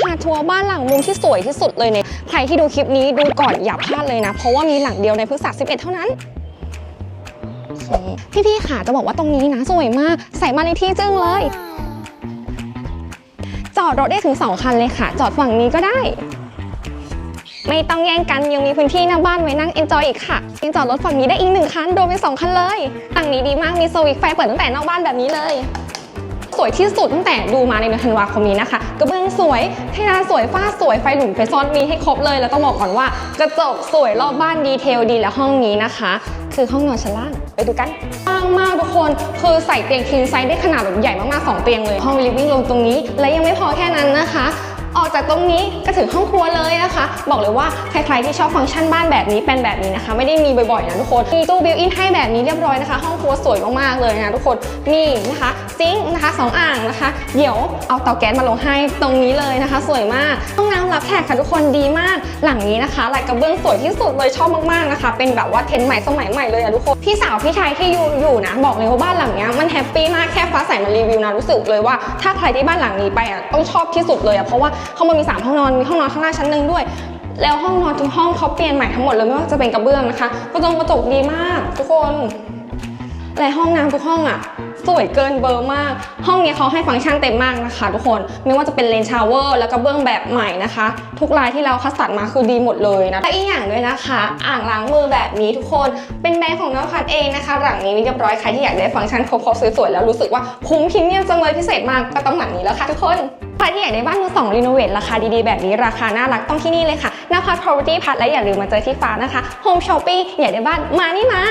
พาทัวร์บ้านหลังมุมที่สวยที่สุดเลยเนี่ยใครที่ดูคลิปนี้ดูก่อนอย่าพลาดเลยนะ เพราะว่ามีหลังเดียวในพฤกษา11 เท่านั้น พี่ๆค่ะจะบอกว่าตรงนี้นะสวยมาก ใส่มาในที่จึ้งเลย จอดรถได้ถึง 2 คันเลยค่ะ จอดฝั่งนี้ก็ได้ ไม่ต้องแย่งกันยังมีพื้นที่หน้าบ้านไว้นั่งเอนจอยอีกค่ะยังจอดรถฝั่งนี้ได้อีกหนึ่งคันโดนไปสองคันเลยหลังนี้ดีมากมีสวิตไฟเปิดตั้งแต่นอกบ้านแบบนี้เลย สวยที่สุดตั้งแต่ดูมาในเดือนธันวาคมนี้นะคะ กระเบื้องสวยเพดานสวยฝ้าสวยไฟหลุมไฟซ่อนมีให้ครบเลย แล้วต้องบอกก่อนว่ากระจกสวยรอบบ้านดีเทลดีและห้องนี้นะคะ คือห้องนอนชั้นล่างไปดูกันกว้างมากทุกคนคือใส่เตียงคิงไซส์ได้ขนาดแบบใหญ่มากๆสองเตียงเลยห้องลิฟวิ่งลงตรงนี้ และยังไม่พอแค่นั้นนะคะ ออกจากตรงนี้ก็ถึงห้องครัวเลยนะคะ บอกเลยว่าใครๆที่ชอบฟังก์ชันบ้านแบบนี้เป็นแบบนี้นะคะ ไม่ได้มีบ่อยๆนะทุกคนมีตู้บิวอินให้แบบนี้เรียบร้อยนะคะ ห้องครัวสวยมากๆเลยนะทุกคนนี่นะคะซิงค์นะคะสองอ่างนะคะ เดี๋ยวเอาเตาแก๊สมาลงให้ตรงนี้เลยนะคะ สวยมากห้องน้ำรับแขกค่ะทุกคนดีมาก หลังนี้นะคะลายกระเบื้องสวยที่สุดเลยชอบมากๆนะคะ เป็นแบบว่าเทรนด์ใหม่สมัยใหม่เลยอะทุกคนพี่สาวพี่ชายที่อยู่อยู่นะบอกเลยว่าบ้านหลังนี้มันแฮปปี้มากแค่ฟ้าใสมารีวิวนะรู้สึกเลยว่าถ้าใครที่บ้านหลังนี้ไปอะต้องชอบที่สุดเลยอะเพราะว่าขามันมีสามห้องนอนมีห้องนอนข้างล่างชั้นหนึ่งด้วย แล้วห้องนอนทุกห้องเขาเปลี่ยนใหม่ทั้งหมดเลยไม่ว่าจะเป็นกระเบื้องนะคะกระจกกระจกดีมาก ทุกคน และห้องน้ำทุกห้องอะ สวยเกินเบอร์มาก ห้องนี้เขาให้ฟังก์ชันเต็มมากนะคะ ทุกคนไม่ว่าจะเป็นเลนชาวเวอร์แล้วก็เบื้องแบบใหม่นะคะ ทุกลายที่เราคัดสรรมาคือดีหมดเลยนะและอีกอย่างด้วยนะคะ อ่างล้างมือแบบนี้ทุกคนเป็นแบรนด์ของนวัดเองนะคะ หลังนี้เรียบร้อยใครที่อยากได้ฟังก์ชันครบๆสวยๆแล้วรู้สึกว่าคุ้มพรีเมียมจังเลยพิเศษมากก็ต้องหลังนี้แล้วค่ะทุกคนใครที่อยากได้บ้านมือสองรีโนเวทราคาดีๆแบบนี้ราคาน่ารักต้องที่นี่เลยค่ะนภัส property พัทและอย่าลืมมาเจอที่ฟ้านะคะ home shopping อยากได้บ้านมานี่มา